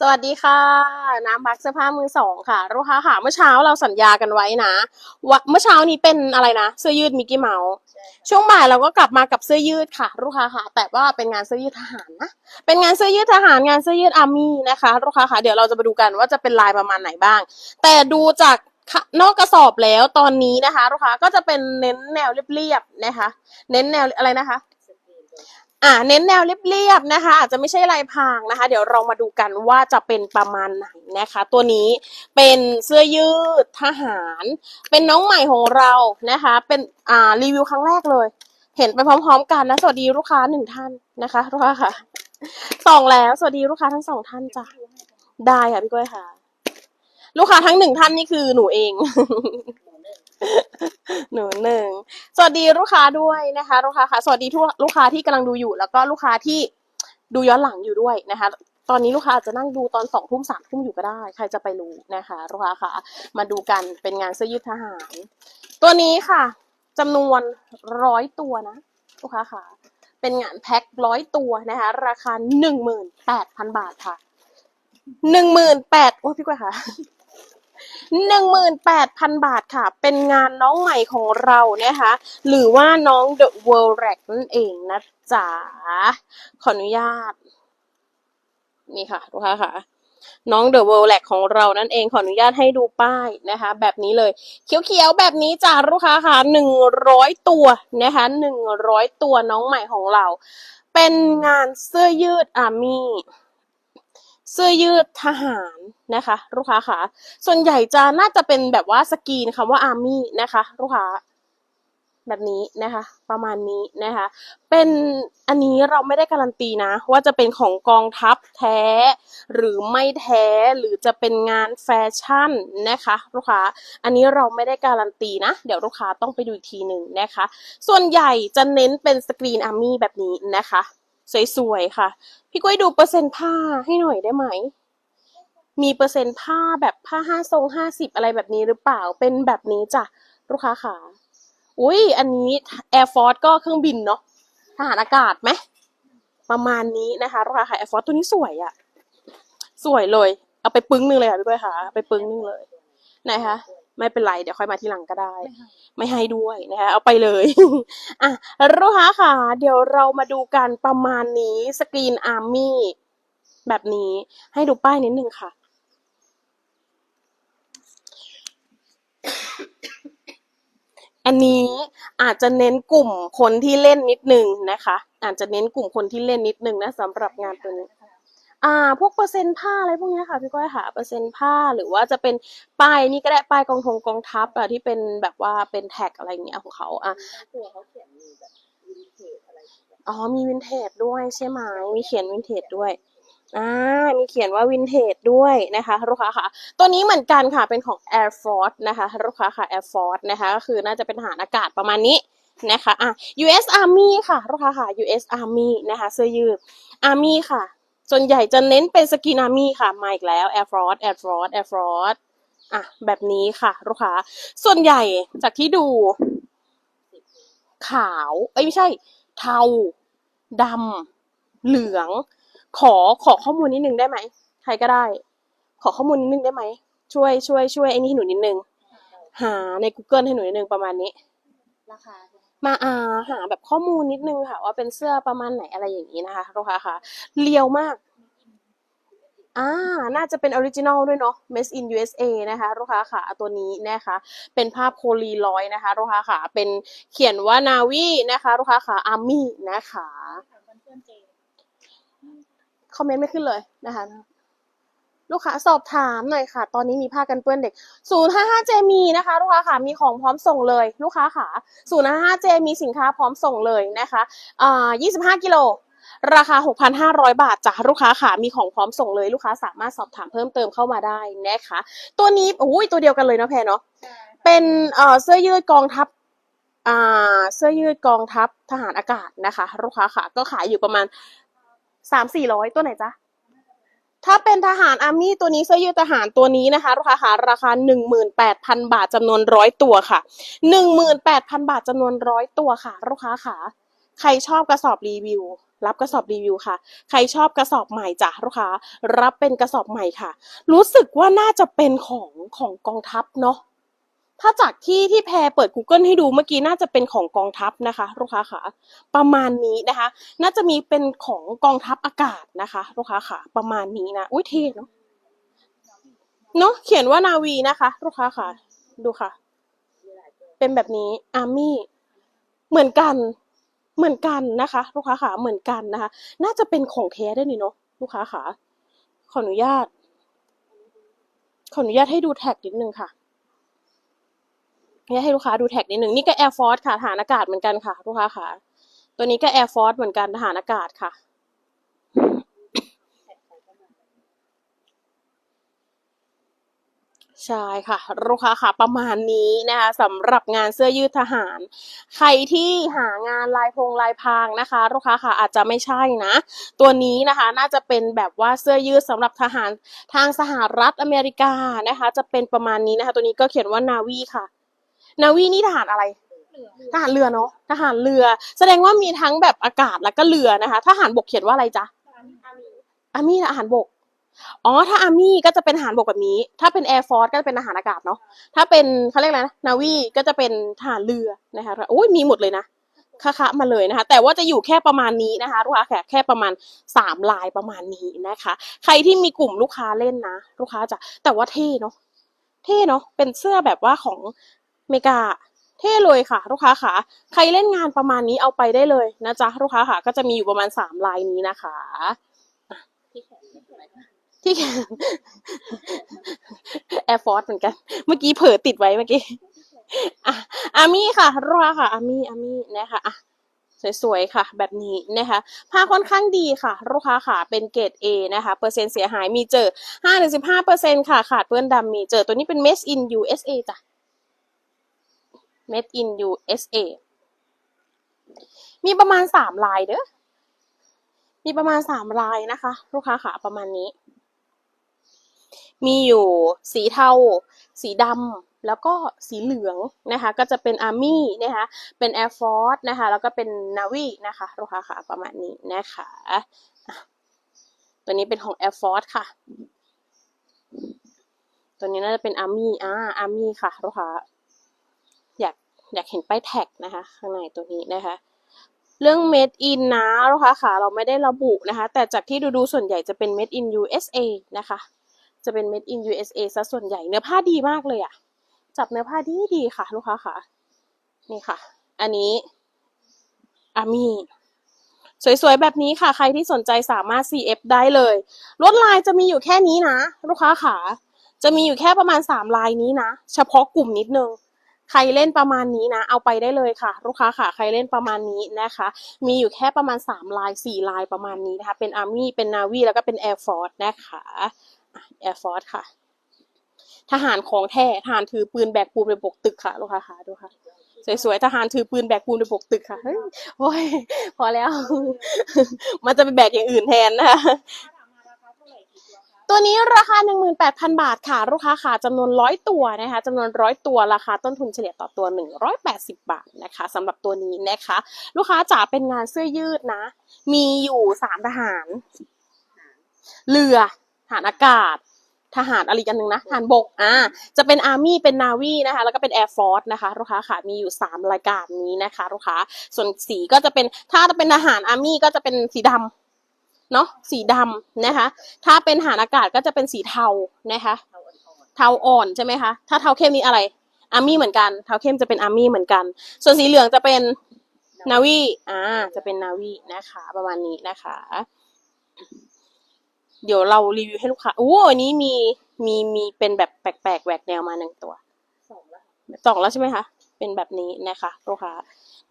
สวัสดีค่ะ น้ำบักเสื้อผ้ามือสองค่ะลูกค้าค่ะเมื่อเช้าเราสัญญากันไว้นะว่าเมื่อเช้านี้เป็นอะไรนะเสื้อยืดมิกกี้เมาส์ช่วงบ่ายเราก็กลับมากับเสื้อยืดค่ะลูกค้าค่ะ แต่ว่าเป็นงานเสื้อยืดทหารนะเป็นงานเสื้อยืดทหารงานเสื้อยืดอาร์มี่นะคะลูกค้าค่ะเดี๋ยวเราจะมาดูกันว่าจะเป็นลายประมาณไหนบ้าง แต่ดูจากนอกกระสอบแล้วตอนนี้นะคะลูกค้าก็จะเป็นเน้นแนวเรียบๆนะคะ เน้นแนวอะไรนะคะ อ่าเน้นแนวเรียบๆนะคะ อาจจะไม่ใช่ลายพางนะคะ เดี๋ยวเรามาดูกันว่าจะเป็นประมาณไหนนะคะ ตัวนี้เป็นเสื้อยืดทหาร เป็นน้องใหม่ของเรานะคะ เป็นอ่ารีวิวครั้งแรกเลย เห็นไปพร้อมๆกันนะสวัสดีลูกค้าหนึ่งท่านนะคะลูกค้าค่ะสองแล้วสวัสดีลูกค้าทั้งสองท่านจ้ะได้ค่ะพี่ก้อยค่ะ ลูกค้าทั้งหนึ่งท่านนี่คือหนูเอง หนูหนึ่งสวัสดีลูกค้าด้วยนะคะลูกค้าค่ะสวัสดีทุกลูกค้าที่กำลังดูอยู่ แล้วก็ลูกค้าที่ดูย้อนหลังอยู่ด้วยนะคะ ตอนนี้ลูกค้าอาจจะนั่งดูตอนสองทุ่มสามทุ่มอยู่ก็ได้ ใครจะไปรู้นะคะลูกค้าค่ะ มาดูกันเป็นงานเสื้อยืดทหาร ตัวนี้ค่ะจำนวนร้อยตัวนะลูกค้าค่ะ เป็นงานแพ็คร้อยตัวนะคะ ราคาหนึ่งหมื่นแปดพันบาทค่ะหนึ่งหมื่นแปดโอ้พี่กล้วยค่ะ หนึ่งหมื่นแปดพันบาทค่ะ เป็นงานน้องใหม่ของเรานะคะ หรือว่าน้อง The World Rack นั่นเองนะจ๊ะ ขออนุญาต นี่ค่ะลูกค้าค่ะน้อง The World Rack ของเรานั่นเองขออนุญาตให้ดูป้ายนะคะ แบบนี้เลย เขียวๆแบบนี้จ้าลูกค้าค่ะหนึ่งร้อยตัวนะคะหนึ่งร้อยตัวน้องใหม่ของเรา เป็นงานเสื้อยืดอาร์มี่ เสื้อยืดทหารนะคะ ลูกค้าค่ะ ส่วนใหญ่จะน่าจะเป็นแบบว่าสกรีนคำว่าอาร์มี่นะคะ ลูกค้า แบบนี้นะคะ ประมาณนี้นะคะ เป็นอันนี้เราไม่ได้การันตีนะ ว่าจะเป็นของกองทัพแท้ หรือไม่แท้หรือจะเป็นงานแฟชั่นนะคะ ลูกค้า อันนี้เราไม่ได้การันตีนะ เดี๋ยวลูกค้าต้องไปดูอีกทีหนึ่งนะคะ ส่วนใหญ่จะเน้นเป็นสกรีนอาร์มี่แบบนี้นะคะ สวยๆค่ะ พี่กุ้ยดูเปอร์เซ็นต์ผ้าให้หน่อยได้ไหม มีเปอร์เซ็นต์ผ้าแบบผ้าห้าทรงห้าสิบอะไรแบบนี้หรือเปล่าเป็นแบบนี้จ้ะลูกค้าค่ะอุ้ยอันนี้ Air Force ก็เครื่องบินเนาะทหารอากาศไหมประมาณนี้นะคะลูกค้าค่ะ Air Force ตัวนี้สวยอะสวยเลย เอาไปปึ้งนึงเลยค่ะพี่ก้ยค่ะเอาไปปึ้งนึงเลยไหนคะ ไม่เป็นไรเดี๋ยวค่อยมาทีหลังก็ได้ ไม่ให้ด้วยนะคะเอาไปเลยอะลูกค้าค่ะ เดี๋ยวเรามาดูกันประมาณนี้สกรีนอาร์มี่แบบนี้ให้ดูป้ายนิดนึงค่ะ อันนี้อาจจะเน้นกลุ่มคนที่เล่นนิดนึงนะคะ อาจจะเน้นกลุ่มคนที่เล่นนิดนึงนะสำหรับงานตัวนี้ อ่า พวกเปอร์เซ็นต์ผ้าอะไรพวกเนี้ยค่ะพี่ก้อยค่ะเปอร์เซ็นต์ผ้าหรือว่าจะเป็นป้ายนี่ก็ได้ป้ายกองทงกองทัพอะที่เป็นแบบว่าเป็นแท็กอะไรอย่างเงี้ยของเขาอะตัวเขาเขียนมีแบบวินเทจอะไรอย่างเงี้ยอ๋อมีวินเทจด้วยใช่ไหมมีเขียนวินเทจด้วยอ่ามีเขียนว่าวินเทจด้วยนะคะลูกค้าค่ะ ตัวนี้เหมือนกันค่ะเป็นของ Air Force นะคะลูกค้าค่ะ Air Force นะคะก็คือน่าจะเป็นทหารอากาศประมาณนี้นะคะอะ US Army ค่ะลูกค้าค่ะ US Army นะคะเสื้อยืด Army ค่ะ ส่วนใหญ่จะเน้นเป็นสกิน Army ค่ะ มาอีกแล้ว Air Force Air Force Air Force อะ แบบนี้ค่ะลูกค้า ส่วนใหญ่จากที่ดู ขาว เอ้ยไม่ใช่ เทาดำเหลือง ขอขอข้อมูลนิดนึงได้ไหม ใครก็ได้ ขอข้อมูลนิดนึงได้ไหม ช่วยช่วยช่วยไอ้นี่ให้หนูนิดนึง หาใน Google ให้หนูนิดนึงประมาณนี้ ราคา มมาอ่าหาแบบข้อมูลนิดนึงค่ะ ว่าเป็นเสื้อประมาณไหนอะไรอย่างนี้นะคะลูกค้าค่ะเรียวมากอ่า น่าจะเป็นออริจินอลด้วยเนาะ Made in USA นะคะลูกค้าค่ะตัวนี้นะคะ เป็นภาพโคลีลอยนะคะลูกค้าค่ะเป็นเขียนว่านาวีนะคะลูกค้าค่ะอาร์มี่นะคะถามเพื่อนๆเจคอมเมนต์ไม่ขึ้นเลยนะคะ ลูกค้าสอบถามหน่อยค่ะ ตอนนี้มีผ้ากันเปื้อนเด็ก 055 เจมีนะคะลูกค้าค่ะมีของพร้อมส่งเลยลูกค้าค่ะ 055 เจมีสินค้าพร้อมส่งเลยนะคะอ่า25 กิโลราคา 6,500 บาทจ้ะลูกค้าค่ะ มีของพร้อมส่งเลยลูกค้าสามารถสอบถามเพิ่มเติมเข้ามาได้นะคะ ตัวนี้อุ้ยตัวเดียวกันเลยเนาะแพรเนาะเป็นเสื้อยืดกองทัพเสื้อยืดกองทัพทหารอากาศนะคะ ลูกค้าค่ะ ก็ขายอยู่ประมาณสามสี่ร้อยตัวไหนจ๊ะ ถ้าเป็นทหารอาร์มี่ตัวนี้เสื้อยืดทหารตัวนี้นะคะลูกค้าราคาหนึ่งหมื่นแปดพันบาทจำนวนร้อยตัวค่ะหนึ่งหมื่นแปดพันบาทจำนวนร้อยตัวค่ะ ลูกค้าขาใครชอบกระสอบรีวิว รับกระสอบรีวิวค่ะ ใครชอบกระสอบใหม่จ้ะลูกค้ารับเป็นกระสอบใหม่ค่ะ รู้สึกว่าน่าจะเป็นของของกองทัพเนาะ ถ้าจากที่ที่แพรเปิด Google ให้ดูเมื่อกี้น่าจะเป็นของกองทัพนะคะลูกค้าค่ะประมาณนี้นะคะ น่าจะมีเป็นของกองทัพอากาศนะคะลูกค้าค่ะประมาณนี้นะอุ้ยเท่เนาะเนาะเขียนว่านาวีนะคะลูกค้าค่ะดูค่ะ เป็นแบบนี้อาร์มี่เหมือนกันเหมือนกันนะคะลูกค้าค่ะเหมือนกันนะคะ น่าจะเป็นของแท้ได้นี่เนาะลูกค้าค่ะขออนุญาต ขออนุญาตให้ดูแท็กนิดนึงค่ะ ออนุญาตให้ลูกค้าดูแท็กนิดหนึ่งนี่ก็ Air Force ค่ะทหารอากาศเหมือนกันค่ะ ลูกค้าค่ะ ตัวนี้ก็ Air Force เหมือนกันทหารอากาศค่ะ ใช่ค่ะ ลูกค้าค่ะ ประมาณนี้นะคะสำหรับงานเสื้อยืดทหาร ใครที่หางานลายพงลายพางนะคะ ลูกค้าค่ะอาจจะไม่ใช่นะ ตัวนี้นะคะน่าจะเป็นแบบว่าเสื้อยืดสำหรับทหารทางสหรัฐอเมริกานะคะ จะเป็นประมาณนี้นะคะ ตัวนี้ก็เขียนว่านาวีค่ะ นาวีนี่ทหารอะไรเหลืองทหารเรือเนาะ ทหารเรือ แสดงว่ามีทั้งแบบอากาศแล้วก็เรือนะคะ ทหารบกเขียนว่าอะไรจ๊ะอามีอาร์มี่ทหารบก อ๋อ ถ้าอาร์มี่ก็จะเป็นทหารบกแบบนี้ ถ้าเป็นแอร์ฟอร์สก็จะเป็นทหารอากาศเนาะ ถ้าเป็นเขาเรียกอะไรนะ นาวีก็จะเป็นทหารเรือนะคะโอ้ยมีหมดเลยนะคะๆมาเลยนะคะ แต่ว่าจะอยู่แค่ประมาณนี้นะคะลูกค้าแค่แค่ประมาณสามลายประมาณนี้นะคะ ใครที่มีกลุ่มลูกค้าเล่นนะ ลูกค้าจะแต่ว่าเท่เนาะเท่เนาะเป็นเสื้อแบบว่าของอ เมกาเท่เลยค่ะ ลูกค้าค่ะใครเล่นงานประมาณนี้เอาไปได้เลยนะจ๊ะลูกค้าค่ะก็จะมีอยู่ประมาณสามลายนี้นะคะที่แขนแอร์ฟอร์สเหมือนกัน เมื่อกี้เผลอติดไว้เมื่อกี้อะอามี่ค่ะรอค่ะอามี่อามี่นะคะอะสวยๆค่ะ แบบนี้นะคะผ้าค่อนข้างดีค่ะลูกค้าค่ะเป็นเกรด A นะคะเปอร์เซ็นต์เสียหายมีเจอ5ถึง15เปอร์เซ็นค่ะ ขาดเปื้อนดำมีเจอตัวนี้เป็น made in USA จ้ะ made in USA มีประมาณสามลายเด้อ มีประมาณสามลายนะคะ ลูกค้าค่ะประมาณนี้ มีอยู่สีเทา สีดำแล้วก็สีเหลืองนะคะ ก็จะเป็นอาร์มี่นะคะ เป็น Air Force นะคะ แล้วก็เป็น Navy นะคะ ลูกค้าค่ะประมาณนี้นะคะ ตัวนี้เป็นของ Air Force ค่ะ ตัวนี้น่าจะเป็นอาร์มี่อ่าอาร์มี่ค่ะ ลูกค้า อยากเห็นป้ายแท็กนะคะ ข้างในตัวนี้นะคะ เรื่อง made in นะลูกค้าค่ะเราไม่ได้ระบุนะคะ แต่จากที่ดูดูๆส่วนใหญ่จะเป็น made in USA นะคะ จะเป็น made in USA ซะส่วนใหญ่เนื้อผ้าดีมากเลยอะจับเนื้อผ้าดีดีค่ะ ลูกค้าค่ะ นี่ค่ะ อันนี้อามีสวยๆ แบบนี้ค่ะ ใครที่สนใจสามารถ CF ได้เลย ลวดลายจะมีอยู่แค่นี้นะ ลูกค้าค่ะจะมีอยู่แค่ประมาณสามลายนี้นะ เฉพาะกลุ่มนิดนึง ใครเล่นประมาณนี้นะ เอาไปได้เลยค่ะ ลูกค้าค่ะ ใครเล่นประมาณนี้นะคะ มีอยู่แค่ประมาณสามลายสี่ลายประมาณนี้นะคะ เป็นอาร์มี่เป็นนาวีแล้วก็เป็นแอร์ฟอร์สนะคะแอร์ฟอร์สค่ะ ทหารของแท้ทหารถือปืนแบกปูนไปบกตึกค่ะลูกค้าค่ะดูค่ะสวยๆ ทหารถือปืนแบกปูนไปบกตึกค่ะ เฮ้ย โอ้ย พอแล้ว มันจะไปแบกอย่างอื่นแทนนะคะ ตัวนี้ราคา 18,000 บาทค่ะ ลูกค้าค่ะจำนวนร้อยตัวนะคะจำนวนร้อยตัวราคาต้นทุนเฉลี่ยต่อตัว 180 บาทนะคะสำหรับตัวนี้นะคะ ลูกค้าจ๋าเป็นงานเสื้อยืดนะ มีอยู่สามทหาร เรือทหารอากาศทหารอะไรอีกอันหนึ่งนะทหารบกอ่าจะเป็นอาร์มี่เป็นนาวีนะคะแล้วก็เป็นแอร์ฟอร์สนะคะลูกค้าค่ะมีอยู่สามรายการนี้นะคะลูกค้าส่วนสีก็จะเป็นถ้าจะเป็นทหารอาร์มี่ก็จะเป็นสีดำ เนาะสีดำนะคะ ถ้าเป็นหารอากาศก็จะเป็นสีเทานะคะเทาอ่อนเทาอ่อนใช่ไหมคะ ถ้าเทาเข้มนี่อะไรอาร์มี่เหมือนกัน เทาเข้มจะเป็นอาร์มี่เหมือนกัน ส่วนสีเหลืองจะเป็นนาวีอ่า จะเป็นนาวีนะคะ ประมาณนี้นะคะ เดี๋ยวเรารีวิวให้ลูกค้าโอ้อันนี้มีมีมีเป็นแบบแปลกๆแหวกแนวมาหนึ่งตัวสองแล้วสองแล้วใช่ไหมคะ เป็นแบบนี้นะคะลูกค้า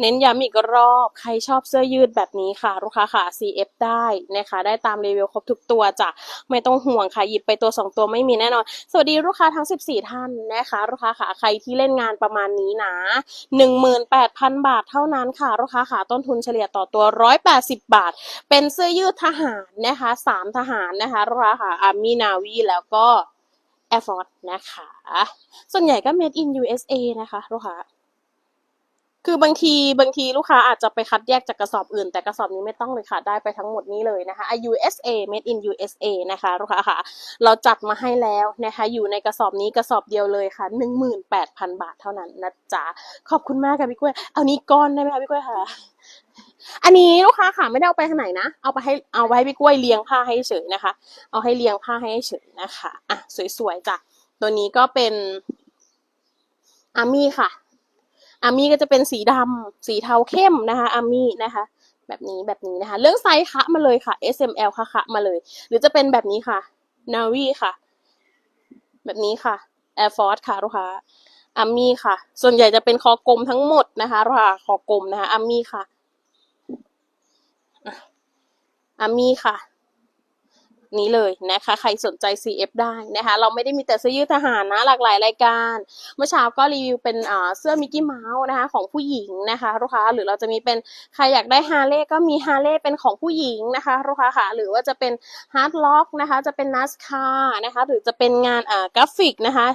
เน้นย้ำอีกรอบ ใครชอบเสื้อยืดแบบนี้ค่ะ ลูกค้าค่ะ CF ได้นะคะ ได้ตามรีวิวครบทุกตัวจ้ะ ไม่ต้องห่วงค่ะ หยิบไปตัวสองตัวไม่มีแน่นอน สวัสดีลูกค้าทั้ง 14 ท่านนะคะ ลูกค้าค่ะ ใครที่เล่นงานประมาณนี้นะ 18,000 บาทเท่านั้นค่ะ ลูกค้าค่ะ ต้นทุนเฉลี่ยต่อตัว 180 บาท เป็นเสื้อยืดทหารนะคะสามทหารนะคะลูกค้าค่ะอาร์มี่นาวีแล้วก็ Air Force นะคะ ส่วนใหญ่ก็ made in USA นะคะลูกค้า คือบางทีบางทีลูกค้าอาจจะไปคัดแยกจากกระสอบอื่น แต่กระสอบนี้ไม่ต้องเลยค่ะ ได้ไปทั้งหมดนี้เลยนะคะ USA made in USA นะคะลูกค้าค่ะ เราจัดมาให้แล้วนะคะ อยู่ในกระสอบนี้กระสอบเดียวเลยค่ะ 18,000 บาทเท่านั้นนะจ๊ะ ขอบคุณมากค่ะพี่กล้วย เอานี้ก้อนได้ไหมคะพี่กล้วยค่ะอันนี้ลูกค้าค่ะไม่ได้เอาไปทางไหนนะ เอาไปให้เอาไว้ให้พี่กล้วยเลี้ยงผ้าให้เฉยนะคะ เอาให้เลี้ยงผ้าให้เฉยนะคะ อะสวยๆจ้ะ ตัวนี้ก็เป็นอามี่ค่ะ อามี่ก็จะเป็นสีดำสีเทาเข้มนะคะอามี่นะคะ แบบนี้แบบนี้นะคะ เรื่องไซส์คะมาเลยค่ะ S M L คะคะมาเลย หรือจะเป็นแบบนี้ค่ะ Navi ค่ะ แบบนี้ค่ะ Air Force ค่ะลูกค้าอามี่ค่ะ ส่วนใหญ่จะเป็นคอกลมทั้งหมดนะคะลูกค้าคอกลมนะคะอามี่ค่ะอามี่ค่ะ นี้เลยนะคะ ใครสนใจ CF ได้นะคะ เราไม่ได้มีแต่เสื้อยืดทหารนะหลากหลายรายการ เมื่อเช้าก็รีวิวเป็นเสื้อมิกกี้เมาส์นะคะของผู้หญิงนะคะลูกค้าหรือเราจะมีเป็นใครอยากได้ฮาเลย์ก็มีฮาเลย์เป็นของผู้หญิงนะคะลูกค้าค่ะหรือว่าจะเป็นฮาร์ดล็อกนะคะ จะเป็นนัสคานะคะหรือจะเป็นงานกราฟิกนะคะ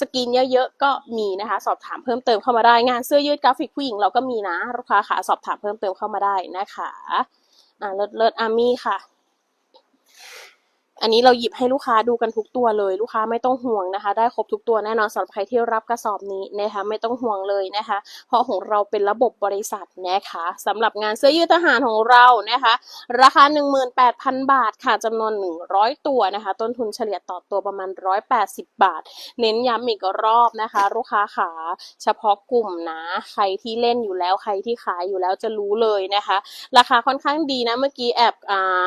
สกรีนเยอะๆก็มีนะคะ สอบถามเพิ่มเติมเข้ามาได้งานเสื้อยืดกราฟิกผู้หญิงเราก็มีนะลูกค้าค่ะสอบถามเพิ่มเติมเข้ามาได้นะคะอ่าเลิศเลิศอามี่ค่ะ อันนี้เราหยิบให้ลูกค้าดูกันทุกตัวเลย ลูกค้าไม่ต้องห่วงนะคะ ได้ครบทุกตัวแน่นอนสำหรับใครที่รับกระสอบนี้นะคะ ไม่ต้องห่วงเลยนะคะ เพราะของเราเป็นระบบบริษัทนะคะสำหรับงานเสื้อยืดทหารของเรานะคะ ราคา 18,000 บาทค่ะจำนวน 100 ตัวนะคะ ต้นทุนเฉลี่ยต่อตัวประมาณ 180 บาท เน้นย้ำอีกรอบนะคะ ลูกค้าขาเฉพาะกลุ่มนะใครที่เล่นอยู่แล้วใครที่ขายอยู่แล้วจะรู้เลยนะคะ ราคาค่อนข้างดีนะเมื่อกี้แอบอ่า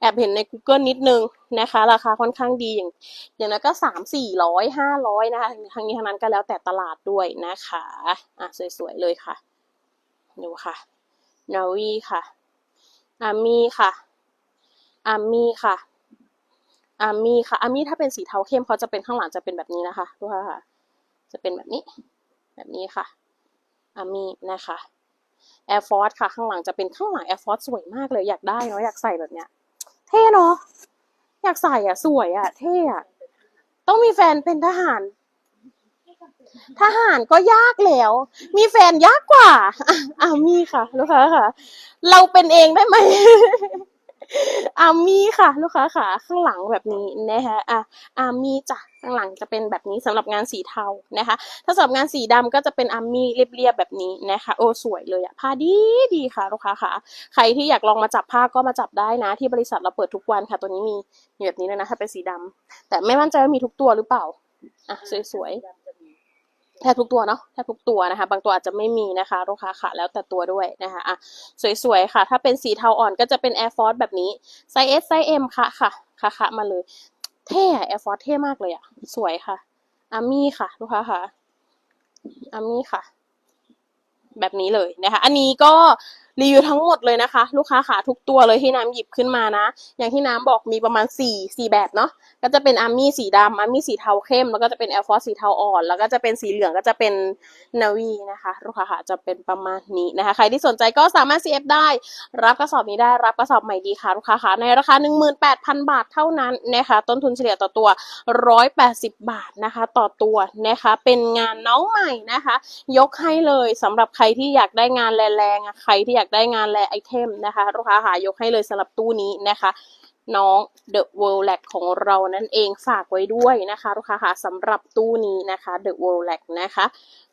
แอบเห็นใน Google นิดนึงนะคะ ราคาค่อนข้างดีอย่างอย่างนั้นก็สามสี่ร้อยห้าร้อยนะคะทางนี้ทางนั้นก็แล้วแต่ตลาดด้วยนะคะอะสวยๆเลยค่ะดูค่ะนาวีค่ะอามี่ค่ะอามี่ค่ะอามี่ค่ะอามี่ถ้าเป็นสีเทาเข้มเขาจะเป็นข้างหลังจะเป็นแบบนี้นะคะดูค่ะ จะเป็นแบบนี้ แบบนี้ค่ะอามี่นะคะ Air Force ค่ะ ข้างหลังจะเป็นข้างหลัง Air Force สวยมากเลยอยากได้เนาะอยากใส่แบบเนี้ย เท่เนาะอยากใส่อะ สวยอะ เท่อะต้องมีแฟนเป็นทหาร ทหารก็ยากแล้ว มีแฟนยากกว่าอะอ่ามีค่ะลูกค้าค่ะ เราเป็นเองได้ไหม อามีค่ะ ลูกค้าค่ะ ข้างหลังแบบนี้นะคะอะอามีจ้ะข้างหลังจะเป็นแบบนี้สำหรับงานสีเทานะคะ ถ้าสำหรับงานสีดำก็จะเป็นอามีเรียบๆแบบนี้นะคะ โอ้สวยเลยอะผ้าดีดีค่ะ ลูกค้าค่ะ ใครที่อยากลองมาจับผ้าก็มาจับได้นะ ที่บริษัทเราเปิดทุกวันค่ะ ตัวนี้มีมีแบบนี้เลยนะถ้าเป็นสีดำแต่ไม่มั่นใจว่ามีทุกตัวหรือเปล่าอะสวยๆ แทบทุกตัวเนาะแทบทุกตัวนะคะ บางตัวอาจจะไม่มีนะคะ ลูกค้าค่ะแล้วแต่ตัวด้วยนะคะอะสวยๆค่ะ ถ้าเป็นสีเทาอ่อนก็จะเป็น Air Force แบบนี้ไซส์ S ไซส์ M ค่ะค่ะค่ะค่ะมาเลย เท่อะ Air Force เท่มากเลยอะ สวยค่ะอามี่ค่ะ ลูกค้าค่ะอามี่ค่ะ แบบนี้เลยนะคะ อันนี้ก็ รีวิวทั้งหมดเลยนะคะ ลูกค้าขาทุกตัวเลยที่น้ำหยิบขึ้นมานะ อย่างที่น้ำบอกมีประมาณ4 4แบบเนาะก็จะเป็นอาร์มี่สีดำอาร์มี่สีเทาเข้ม แล้วก็จะเป็นแอร์ฟอร์สีเทาอ่อน แล้วก็จะเป็นสีเหลืองก็จะเป็นนาวีนะคะ ลูกค้าค่ะจะเป็นประมาณนี้นะคะ ใครที่สนใจก็สามารถ CF ได้ รับกระสอบนี้ได้รับกระสอบใหม่ดีค่ะลูกค้าค่ะในราคา 18,000 บาทเท่านั้นนะคะ ต้นทุนเฉลี่ยต่อตัว 180 บาทนะคะ ต่อตัวนะคะ เป็นงานน้องใหม่นะคะ ยกให้เลยสำหรับใครที่อยากได้งานแรงๆใครที่อยากได้งานแรไอเทมนะคะลูกค้าค่ะยกให้เลยสำหรับตู้นี้นะคะน้อง The World Lag ของเรานั่นเองฝากไว้ด้วยนะคะลูกค้าค่ะสำหรับตู้นี้นะคะ The World Lag นะคะ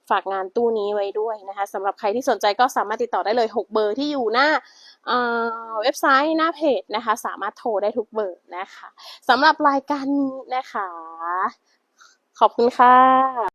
ฝากงานตู้นี้ไว้ด้วยนะคะสำหรับใครที่สนใจก็สามารถติดต่อได้เลย 6 เบอร์ที่อยู่หน้าอ่อเว็บไซต์หน้าเพจนะคะ สามารถโทรได้ทุกเบอร์นะคะสำหรับรายการนี้นะคะ ขอบคุณค่ะ